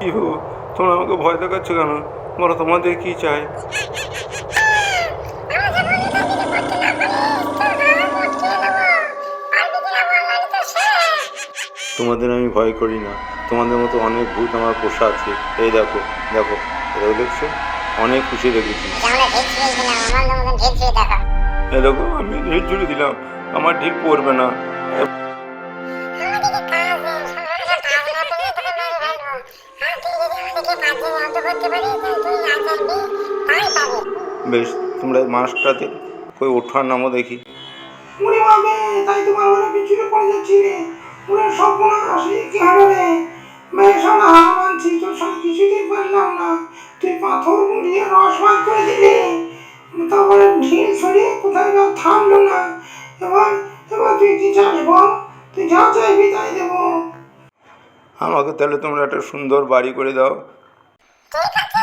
কি হো তোমরা আমাকে ভয় দেখাচ্ছ কেন? বলো, তোমাদের কি চাই? তোমাদের আমি ভয় করি না। তোমাদের মতো অনেক ভূত আমার পোষা আছে। এই দেখো দেখো এটাও দেখছ? অনেক খুশি এই দেখো, আমি ঢিল জুড়ে দিলাম। আমার ঢিল পড়বে না। করতে তুই তাই পাবি। বেশ তোমরা এই মাসটাতে কই ওঠার নামও দেখি। উড়ে বাবে তাই তোমার ওরা পিছনে পড়ে যাচ্ছি রে। উড়ে স্বপ্ন আসে কি হবে রে? মেশানা মানছি তোর সব কিছুতেই পারলাম না। তুই পাথর মুড়িয়ে রস ভাগ করে দিলি। তারপরে ঢিল ছড়িয়ে কোথায় না থামলো না। এবার এবার তুই কি চাস বল? তুই যা চাইবি তাই দেবো। আমাকে তাহলে তোমরা একটা সুন্দর বাড়ি করে দাও। ঠিক আছে